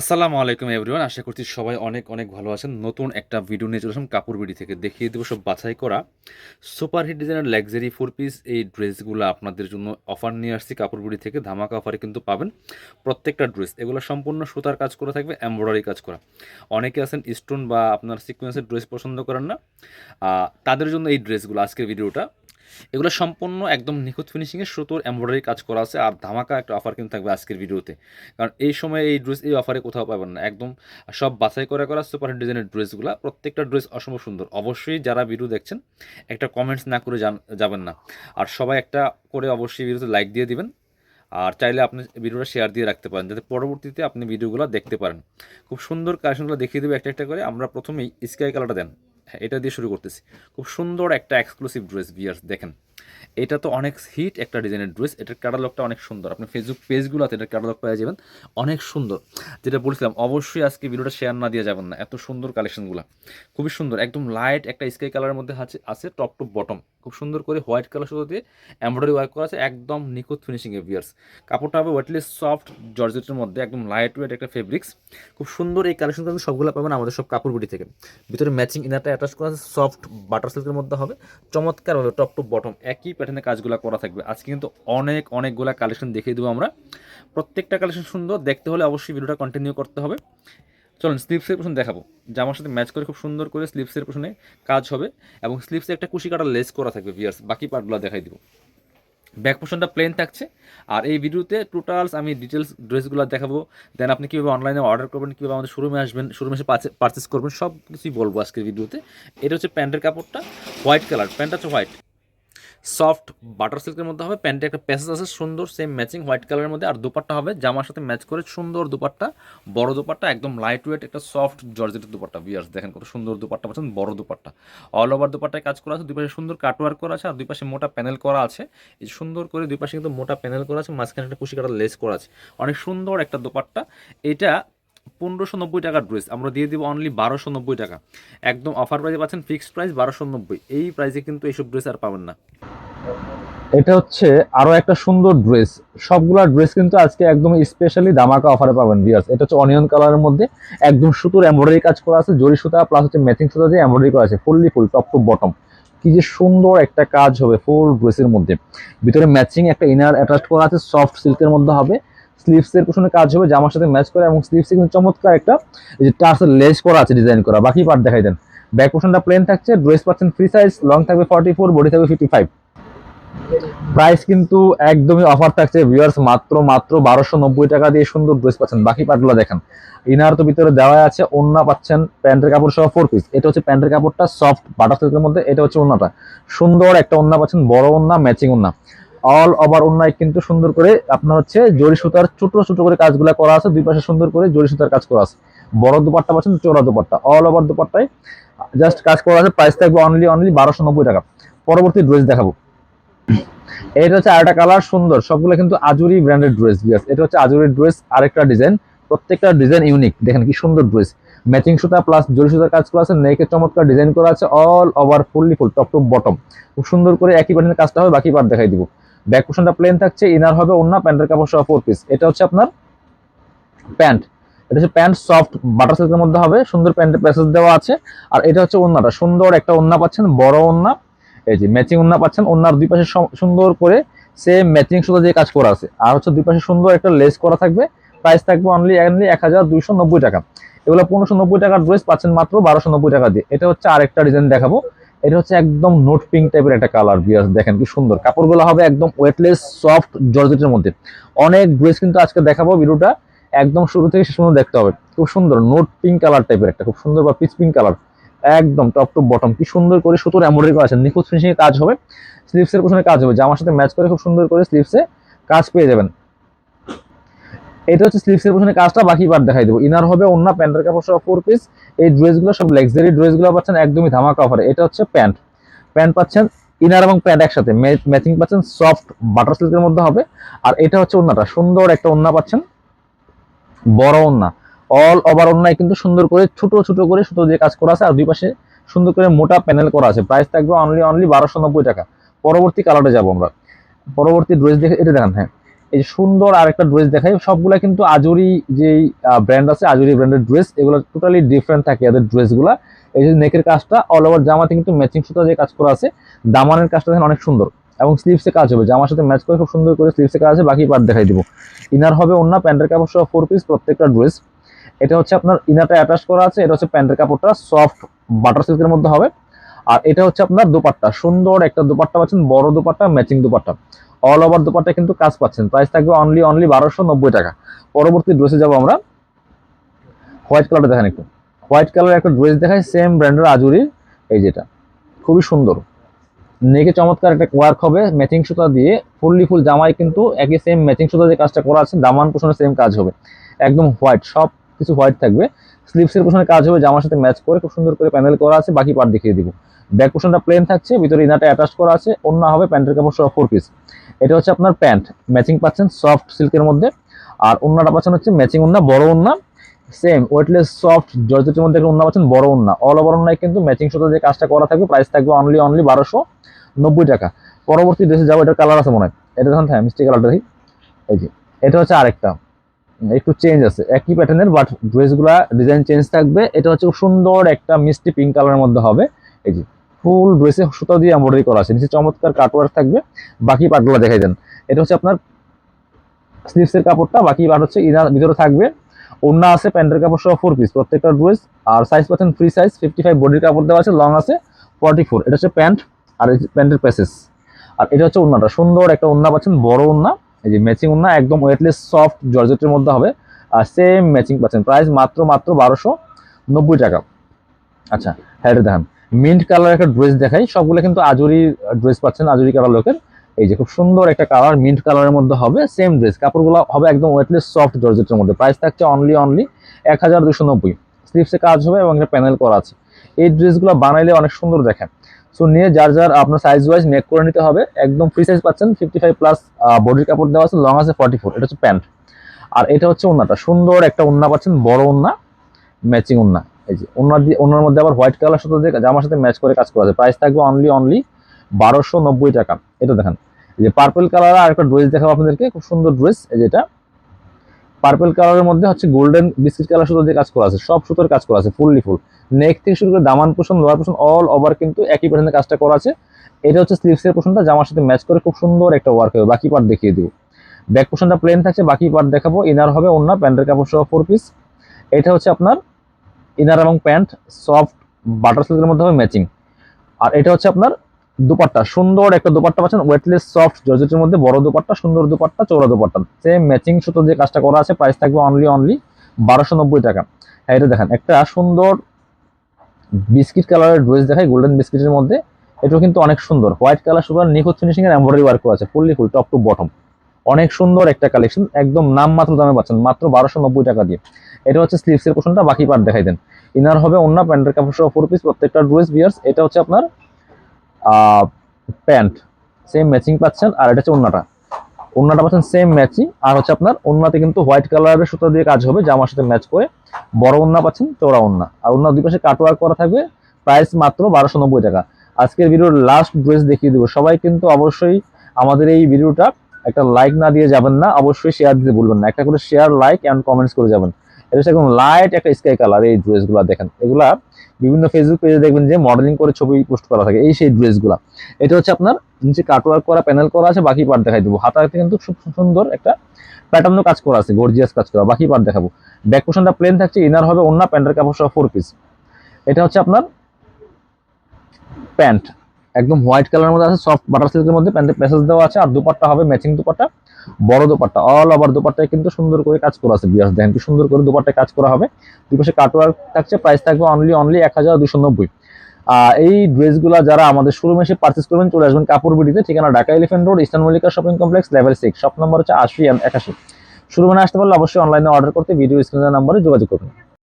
আসসালামু আলাইকুম এভরিওয়ান, আশা করছি সবাই অনেক অনেক ভালো আছেন। নতুন একটা ভিডিও নিয়ে চলে আসলাম কাপড় বিডি থেকে। দেখিয়ে দেবো সব বাছাই করা সুপার হিট ডিজাইনের লাক্সারি ফোর পিস এই ড্রেসগুলো আপনাদের জন্য অফার নিয়ে আসছি কাপড় বিডি থেকে। ধামাকা অফারে কিন্তু পাবেন প্রত্যেকটা ড্রেস এগুলো সম্পূর্ণ সুতার কাজ করা থাকবে এমব্রয়ডারি কাজ করা। অনেকে আছেন স্টোন বা আপনার সিকোয়েন্সের ড্রেস পছন্দ করেন না। তাদের জন্য এই ড্রেসগুলো আজকের ভিডিওটা এগুলো সম্পূর্ণ একদম নিখুঁত ফিনিশিংয়ে সুতোর এমব্রয়ডারি কাজ করা আছে আর ধামাকা একটা অফার কিন্তু থাকবে আজকের ভিডিওতে। কারণ এই সময় এই ড্রেস এই অফারে কোথাও পাবেন না। একদম সব বাছাই করে করা সুপার ডিজাইনের ড্রেসগুলো প্রত্যেকটা ড্রেস অসম্ভব সুন্দর। অবশ্যই যারা ভিডিও দেখছেন, একটা কমেন্টস না করে যাবেন না। আর সবাই একটা করে অবশ্যই ভিডিওতে লাইক দিয়ে দিবেন। আর চাইলে আপনি ভিডিওটা শেয়ার দিয়ে রাখতে পারেন, যাতে পরবর্তীতে আপনি ভিডিওগুলো দেখতে পারেন। খুব সুন্দর কালেকশনগুলো দেখিয়ে দেবে একটা একটা করে। আমরা প্রথমেই স্কাই কালারটা দেন। এটা দিয়ে শুরু করতেছি। খুব সুন্দর একটা এক্সক্লুসিভ ড্রেস বিয়ার্স দেখেন। এটা তো অনেক হিট একটা ডিজাইনের ড্রেস, এটার ক্যাটালগটা অনেক সুন্দর। আপনি ফেসবুক পেজগুলোতে এটার ক্যাটালগ পেয়ে যাবেন, অনেক সুন্দর। যেটা বলছিলাম, অবশ্যই আজকে ভিডিওটা শেয়ার না দিয়ে যাবেন না, এত সুন্দর কালেকশনগুলো খুবই সুন্দর, একদম লাইট একটা স্কাই কালারের মধ্যে আছে আছে টপ টু বটম খুব সুন্দর করে হোয়াইট কালার শুধু দিয়ে এমব্রয়ডারি ওয়ার্ক করা আছে, একদম নিখুঁত ফিনিশিংয়ে বিয়ার্স কাপড়টা হবে ওয়েটলি সফট জর্জেটের মধ্যে, একদম লাইট ওয়েট একটা ফেব্রিক্স খুব সুন্দর এই কালেকশন কিন্তু সবগুলো পাবেন আমাদের সব কাপড় বুটি থেকে। ভিতরে ম্যাচিং ইনারটা অ্যাটাচ করা আছে সফট বাটার সিল্কের মধ্যে হবে, চমৎকারভাবে টপ টু বটম একই প্যাটার্নে কাজগুলো করা থাকবে। আজকে কিন্তু অনেক, অনেকগুলা কালেকশন দেখিয়ে দেবো আমরা। প্রত্যেকটা কালেকশন সুন্দর, দেখতে হলে অবশ্যই ভিডিওটা কন্টিনিউ করতে হবে। চলুন স্লিপসের পেছনে দেখাবো। জামার সাথে ম্যাচ করে খুব সুন্দর করে স্লিপসের পেছনে কাজ হবে এবং স্লিপসে একটা কুশি কাটা লেস করা থাকবে বিয়ার্স বাকি পার্টগুলো দেখাই দিব। ব্যাক পোর্শনটা প্লেন থাকছে। আর এই ভিডিওতে টোটালস আমি ডিটেলস ড্রেসগুলো দেখাবো। দেন আপনি কীভাবে অনলাইনে অর্ডার করবেন, কীভাবে আমাদের শোরুমে আসবেন শোরুমে এসে পারচেস করবেন সব কিছুই বলব আজকের ভিডিওতে এটা হচ্ছে প্যান্টের কাপড়টা হোয়াইট কালার প্যান্টটা হচ্ছে হোয়াইট সফট বাটার সিল্কের মধ্যে হবে, প্যান্টে একটা প্যাসেজ আছে সুন্দর সেম ম্যাচিং হোয়াইট কালারের মধ্যে। আর দুপাট্টা হবে, জামার সাথে ম্যাচ করে সুন্দর দুপাট্টা, বড় দুপাট্টা, একদম লাইট ওয়েট একটা সফট জর্জেটের দুপাট্টা। বিয়ার্স দেখেন কত সুন্দর দুপাট্টা পাচ্ছেন, বড় দুপাট্টা। অল ওভার দুপাট্টায় কাজ করা আছে, দুপাশে সুন্দর কাটওয়ার্ক করা আছে, আর দুই পাশে মোটা প্যানেল করা আছে। এই সুন্দর করে দুই পাশে কিন্তু মোটা প্যানেল করা আছে, মাঝখানে একটা কুশি কাটার লেস করা আছে। অনেক সুন্দর একটা দুপাট্টা। এটা পনেরোশো নব্বই টাকার ড্রেস আমরা দিয়ে দিব অনলি বারোশো নব্বই টাকা। একদম অফার প্রাইসে পাচ্ছেন ফিক্সড প্রাইস বারোশো নব্বই। এই প্রাইসে কিন্তু এইসব ড্রেস আর পাবেন না। এটা হচ্ছে আরও একটা সুন্দর ড্রেস সবগুলা ড্রেস কিন্তু আজকে একদম স্পেশালি দামাকা অফারে পাবেন ভিউয়ার্স এটা হচ্ছে অনিয়ন কালারের মধ্যে একদম সুতোর এমব্রয়ডারি কাজ করা আছে, জরি সুতা প্লাস হচ্ছে ম্যাচিং সুতা দিয়ে এমব্রয়ডারি করা আছে fully full top to bottom কি যে সুন্দর একটা কাজ হবে ফুল ড্রেসের মধ্যে। ভিতরে ম্যাচিং একটা ইনার অ্যাটাচ করা আছে সফট সিল্কের মধ্যে হবে। স্লিভসের পিছনে কাজ হবে, জামার সাথে ম্যাচ করে এবং স্লিভসে কিন্তু চমৎকার একটা যে টার্সের লেস করা আছে ডিজাইন করা। বাকি পার্ট দেখাই দেন। ব্যাক পোর্শনটা প্লেন থাকছে ড্রেস পাচ্ছেন ফ্রি সাইজ লং থাকবে ফর্টি ফোর বডি থাকবে ফিফটি ফাইভ প্রাইস কিন্তু একদমই অফার থাকছে ভিউয়ার্স মাত্র মাত্র বারোশো নব্বই টাকা দিয়ে সুন্দর ড্রেস পাচ্ছেন। বাকি পার্টগুলো দেখেন। ইনার তো ভিতরে দেওয়া আছে ওন্না পাচ্ছেন প্যান্টের কাপড় সহ ফোর পিস এটা হচ্ছে প্যান্টের কাপড়টা সফট বাটার সিল্কের মধ্যে, এটা হচ্ছে ওন্নাটা সুন্দর একটা ওন্না পাচ্ছেন, বড় ওন্না ম্যাচিং ওন্না অল ওভার ওন্নায় কিন্তু সুন্দর করে আপনার হচ্ছে জরি সুতার ছোট ছোট করে কাজগুলো করা আছে, দুই পাশে সুন্দর করে জরি সুতার কাজ করা আছে। বড় দুপাট্টা পাচ্ছেন চোরা দুপাট্টা। অল ওভার দুপাট্টায় জাস্ট কাজ করা আছে প্রাইস থাকবে অনলি অনলি বারোশো নব্বই টাকা। পরবর্তী ড্রেস দেখাবো। এটা হচ্ছে আরেকটা কালার সুন্দর, সবগুলো কিন্তু আজুরি ব্র্যান্ডেড ড্রেস এটা হচ্ছে আজুরি ড্রেস আরেকটা ডিজাইন প্রত্যেকটা ডিজাইন ইউনিক দেখেন কি সুন্দর ড্রেস ম্যাচিং সুতা প্লাস জরি সুতার কাজ করা আছে নেকে চমৎকার ডিজাইন করা আছে all over fully full top to bottom খুব সুন্দর করে একই প্যাটার্নের কাজটা হবে, বাকি পার্ট দেখাই দিব। ব্যাক পোর্শনটা প্লেন থাকছে ইনার হবে অন্য প্যান্টের কাপড় সহ ফোর পিস এটা হচ্ছে আপনার প্যান্ট। এটা হচ্ছে প্যান্ট সফট বাটার সিল্কের মধ্যে হবে, সুন্দর প্যান্টের প্যাসেজ দেওয়া আছে। আর এটা হচ্ছে ওন্নাটা সুন্দর একটা ওন্না পাচ্ছেন, বড় ওন্না এই যে ম্যাচিং ওন্না পাচ্ছেন ওন্নার দুই পাশে সুন্দর করে সেম ম্যাচিং সুতা দিয়ে কাজ করা আছে। আর হচ্ছে দুই পাশে সুন্দর একটা লেস করা থাকবে। প্রাইস থাকবে অনলি অনলি এক হাজার দুইশো নব্বই টাকা। এগুলো পনেরোশো নব্বই টাকার ড্রেস পাচ্ছেন মাত্র বারোশো নব্বই টাকা দিয়ে। এটা হচ্ছে আরেকটা ডিজাইন দেখাবো। এটা হচ্ছে একদম নোট পিঙ্ক টাইপের একটা কালার বিয়াস দেখেন কি সুন্দর। কাপড়গুলো হবে একদম ওয়েটলেস সফট জর্জেটের মধ্যে। অনেক ড্রেস কিন্তু আজকে দেখাবো ভিডিওটা, একদম শুরু থেকে শেষ পর্যন্ত দেখতে হবে। খুব সুন্দর নোট পিঙ্ক কালার টাইপের একটা, খুব সুন্দর বা পিচ পিঙ্ক কালার একদম টপ টু বটম কি সুন্দর করে সুতোর এমব্রয়ডারি করা আছে। নিখুঁত ফিনিশিং কাজ হবে স্লিভসের পিছনে কাজ হবে। জামার সাথে ম্যাচ করে খুব সুন্দর করে স্লিভসে কাজ পেয়ে যাবেন। এটা হচ্ছে স্লিভসের পিছনে কাজটা, বাকি পার্ট দেখাই দেবো। ইনার হবে অন্য প্যান্টের কাপড় সহ ফোর পিস এই ড্রেসগুলো সব লাক্সারি ড্রেসগুলো পাচ্ছেন, একদমই ধামাকা অফারে এটা হচ্ছে প্যান্ট প্যান্ট পাচ্ছেন ইনার এবং প্যান্ট একসাথে। ম্যাচিং পাচ্ছেন সফট বাটার সিল্কের মধ্যে হবে। আর এটা হচ্ছে ওন্নাটা সুন্দর একটা ওন্না পাচ্ছেন। বড় ওন্না অল ওভার ওন্নায় কিন্তু সুন্দর করে, ছোট ছোট করে সুতো দিয়ে কাজ করা আছে। আর দুই পাশে সুন্দর করে মোটা প্যানেল করা আছে। প্রাইস থাকবে অনলি অনলি বারোশো নব্বই টাকা। পরবর্তী কালারে যাব আমরা। পরবর্তী ড্রেস দেখে, এটা দেখান হ্যাঁ। এই যে সুন্দর আরেকটা ড্রেস দেখাই, সবগুলা কিন্তু আজুরি যেই ব্র্যান্ড আছে আজুরি ব্র্যান্ডের ড্রেস এগুলো টোটালি ডিফারেন্ট থাকে এদের ড্রেসগুলা এই যে নেকের কাজটা অল ওভার জামাতে কিন্তু ম্যাচিং সুতা যে কাজ করা আছে। দামানের কাজটা দেখেন অনেক সুন্দর। এবং স্লিভসে কাজ হবে। জামার সাথে ম্যাচ করে খুব সুন্দর করে স্লিভসে কাজ আছে, বাকি পার্ট দেখাই দিব। ইনার হবে অন্য প্যান্টের কাপড় সহ ফোর পিস প্রত্যেকটা ড্রেস এটা হচ্ছে আপনার ইনারটা অ্যাটাচ করা আছে, এটা হচ্ছে প্যান্টের কাপড়টা সফট বাটার সিল্কের মধ্যে হবে। আর এটা হচ্ছে আপনার দোপাট্টা। সুন্দর একটা দোপাট্টা পাচ্ছেন, বড় dupatta matching dupatta. All over dupatta কিন্তু কাজ পাচ্ছেন। প্রাইস থাকবে অনলি অনলি বারোশো নব্বই টাকা। পরবর্তী ড্রেসে যাব আমরা। হোয়াইট কালারটা দেখেন একটু। হোয়াইট কালার একটা ড্রেস দেখায় সেম ব্র্যান্ডের আজুরি। এই যেটা খুবই সুন্দর। নেকে চমৎকার একটা ওয়ার্ক হবে ম্যাচিং সুতা দিয়ে। ফুললি ফুল জামাই কিন্তু একই সেম ম্যাচিং সুতা যে কাজটা করা আছে, দামান পোষণের সেম কাজ হবে। একদম হোয়াইট সব কিছু হোয়াইট থাকবে। স্লিভসের পোষণের কাজ হবে, জামার সাথে ম্যাচ করে, খুব সুন্দর করে প্যানেল করা আছে, বাকি পার্ট দেখিয়ে দিব। ব্যাক পোষণটা প্লেন থাকছে, ভিতরে ইনারটা অ্যাটাচ করা আছে অন্য হবে, প্যান্টের কাপড় সহ ফোর পিস এটা হচ্ছে আপনার প্যান্ট। ম্যাচিং পাচ্ছেন সফট সিল্কের মধ্যে। আর অন্যটা পাচ্ছেন হচ্ছে ম্যাচিং ওন্না, বড় ওন্না। সেম ওয়েটলেস সফট জর্জেটের মধ্যে একটা ওন্না পাচ্ছেন, বড় ওন্না। অল ওভার ওন্নায় কিন্তু ম্যাচিং সুতো যে কাজটা করা থাকবে প্রাইস থাকবে অনলি অনলি বারোশো নব্বই টাকা। পরবর্তী ড্রেসে যাব, এটার কালার আছে মনে হয়। এটা দেখুন হ্যাঁ মিষ্টি কালারটা দেখি। এই যে, এটা হচ্ছে আরেকটা। একটু চেঞ্জ আছে, একই প্যাটার্নের বাট ড্রেসগুলা ডিজাইন চেঞ্জ থাকবে। এটা হচ্ছে সুন্দর একটা মিষ্টি পিঙ্ক কালারের মধ্যে হবে। এই যে ফুল ড্রেসে সুতো দিয়ে এমব্রয়ডারি করা আছে। নিচে চমৎকার কাটওয়ার্ক থাকবে। বাকি পার্টগুলো দেখাই দেন। এটা হচ্ছে আপনার স্লিভসের কাপড়টা। বাকি পার্ট হচ্ছে ইনার ভিতরে থাকবে। ওড়না আছে, প্যান্টের কাপড় সহ ফোর পিস প্রত্যেকটা ড্রেস আর সাইজ পাচ্ছেন ফ্রি সাইজ ফিফটি ফাইভ বডির কাপড় দেওয়া আছে। লং আছে ফর্টি ফোর এটা হচ্ছে প্যান্ট আর প্যান্টের প্যাসেস আর এটা হচ্ছে ওড়নাটা। সুন্দর একটা ওড়না পাচ্ছেন, বড় ওড়না। এই যে ম্যাচিং ওড়না, একদম ওয়েটলেস সফট জর্জেটের মধ্যে হবে। আর সেম ম্যাচিং পাচ্ছেন। প্রাইস মাত্র মাত্র বারোশো নব্বই টাকা। আচ্ছা হ্যাঁ দেখেন। মিন্ট কালার একটা ড্রেস দেখাই। সবগুলো কিন্তু আজুরি ড্রেস পাচ্ছেন, আজুরি কালার লোকের। এই যে খুব সুন্দর একটা কালার, মিন্ট কালারের মধ্যে হবে সেম ড্রেস কাপড়গুলো হবে একদম ওয়েটলেস সফট জর্জেটের মধ্যে। প্রাইস থাকছে অনলি অনলি এক হাজার দুশো নব্বই। স্লিপসে কাজ হবে এবং একটা প্যানেল করা আছে। এই ড্রেসগুলো বানাইলে অনেক সুন্দর দেখেন। সো নিয়ে যার যার আপনার সাইজ ওয়াইজ মেক করে নিতে হবে। একদম ফ্রি সাইজ পাচ্ছেন ফিফটি ফাইভ প্লাস বডির কাপড় দেওয়া আছে লং আছে ফর্টি ফোর এটা হচ্ছে প্যান্ট। আর এটা হচ্ছে ওন্নাটা। সুন্দর একটা ওন্না পাচ্ছেন, বড় ওন্না ম্যাচিং ওন্না। এই যে, ওনার দিয়ে ওনার মধ্যে আবার হোয়াইট কালার সাথে জামার সাথে ম্যাচ করে কাজ করা আছে। প্রাইস থাকবে অনলি অনলি বারোশো নব্বই টাকা। এটা দেখেন। এই যে পার্পল কালার আর একটা ড্রেস দেখাবো আপনাদেরকে, খুব সুন্দর ড্রেস এই যেটা পার্পল কালারের মধ্যে হচ্ছে গোল্ডেন বিস্কিট কালার সুতো দিয়ে কাজ করা আছে। সব সুতোর কাজ করা আছে ফুললি ফুল নেক থেকে শুরু করে দামান পোষণ লোয়ার পোষণ অল ওভার কিন্তু একই প্যাটার্নের কাজটা করা আছে। এটা হচ্ছে স্লিভসের পোষণটা, জামার সাথে ম্যাচ করে খুব সুন্দর একটা ওয়ার্ক হবে। বাকি পার্ট দেখিয়ে দিব। ব্যাক পোষণটা প্লেন থাকছে, বাকি পার্ট দেখাবো। ইনার হবে অন্য প্যান্টের কাপড় সহ ফোর পিস এটা হচ্ছে আপনার ইনার এবং প্যান্ট সফট বাটার সিল্কের মধ্যে হবে ম্যাচিং আর এটা হচ্ছে আপনার দুপাট্টা, সুন্দর একটা দুপাট্টা পাচ্ছেন ওয়েটলেস সফট জর্জেটের মধ্যে বড় দুপাট্টা, সুন্দর দুপাট্টা চৌড়া দুপাট্টা। সেম ম্যাচিং সুতো যে কাজটা করা আছে প্রাইস থাকবে অনলি অনলি বারোশো নব্বই টাকা। হ্যাঁ এটা দেখেন, একটা সুন্দর বিস্কিট কালারের ড্রেস দেখায় গোল্ডেন বিস্কিটের মধ্যে। এটাও কিন্তু অনেক সুন্দর হোয়াইট কালার সুপার নিখুঁত ফিনিশিং এর এমব্রয়ডারি ওয়ার্ক আছে fully full top to bottom অনেক সুন্দর একটা কালেকশন একদম নাম মাত্র দামে পাচ্ছেন, মাত্র বারোশো নব্বই টাকা দিয়ে। এটা হচ্ছে স্লিভসের পোর্শনটা বাকি পার্ট দেখাই দেন। ইনার হবে অন্য প্যান্টের কাপড় সহ ফোর পিস প্রত্যেকটা ড্রেস বিয়ার্স এটা হচ্ছে আপনার প্যান্ট সেম ম্যাচিং পাচ্ছেন, আর এটা হচ্ছে ওন্নাটা ওন্নাটা পাচ্ছেন সেম ম্যাচিং আর হচ্ছে আপনার ওন্নাতে কিন্তু হোয়াইট কালারের সুতো দিয়ে কাজ হবে, জামার সাথে ম্যাচ করে বড় ওন্না পাচ্ছেন চৌড়া ওন্না আর ওন্নার দুই পাশে কাটওয়ার্ক করা থাকবে প্রাইস মাত্র বারোশো নব্বই টাকা। আজকের ভিডিওর লাস্ট ড্রেস দেখিয়ে দেবো। সবাই কিন্তু অবশ্যই আমাদের এই ভিডিওটা একটা লাইক না দিয়ে যাবেন না, অবশ্যই শেয়ার দিতে ভুলবেন না। একটা করে শেয়ার লাইক অ্যান্ড কমেন্টস করে যাবেন। এটা লাইট একটা স্কাই কালার এই ড্রেসগুলো দেখেন। এগুলা বিভিন্ন ফেসবুক পেজে দেখবেন যে মডেলিং করে ছবি পোস্ট করা থাকে, এই সেই ড্রেসগুলো এটা হচ্ছে আপনার নিচে কাটওয়ার্ক করা প্যানেল করা আছে, বাকি পার্ট দেখাই দেবো। হাতাতে কিন্তু খুব সুন্দর একটা প্যাটার্নও কাজ করা আছে গর্জিয়াস কাজ করা। বাকি পার্ট দেখাবো। ব্যাক পোর্শনটা প্লেন থাকছে ইনার হবে অন্য প্যান্টের কাপড় সহ ফোর পিস এটা হচ্ছে আপনার প্যান্ট একদম হোয়াইট কালারের মধ্যে আছে সফট বাটার সিল্কের মধ্যে প্যান্টের প্যাসেজ দেওয়া আছে, আর দুপাট্টা হবে ম্যাচিং দুপাট্টা। বড় দুপাট্টা অল ওভার দুপাট্টায় কিন্তু সুন্দর করে কাজ করা আছে বিয়াস দেখেন কি সুন্দর করে দুপাট্টায় কাজ করা হবে। দুপাশে কাটওয়ার্ক থাকছে প্রাইস থাকবে অনলি অনলি এক হাজার দুশো নব্বই। এই ড্রেসগুলো যারা আমাদের শুরু এসে পার্চেস করবেন, চলে আসবেন কাপড় বিডিতে ঠিকানা Dhaka Elephant Road Eastern Mallika shopping complex level six shop number হচ্ছে আশি একাশি। শোরুমে আসতে পারলে অবশ্যই অনলাইনে অর্ডার করতে ভিডিও স্ক্রিনের নাম্বারে যোগাযোগ করুন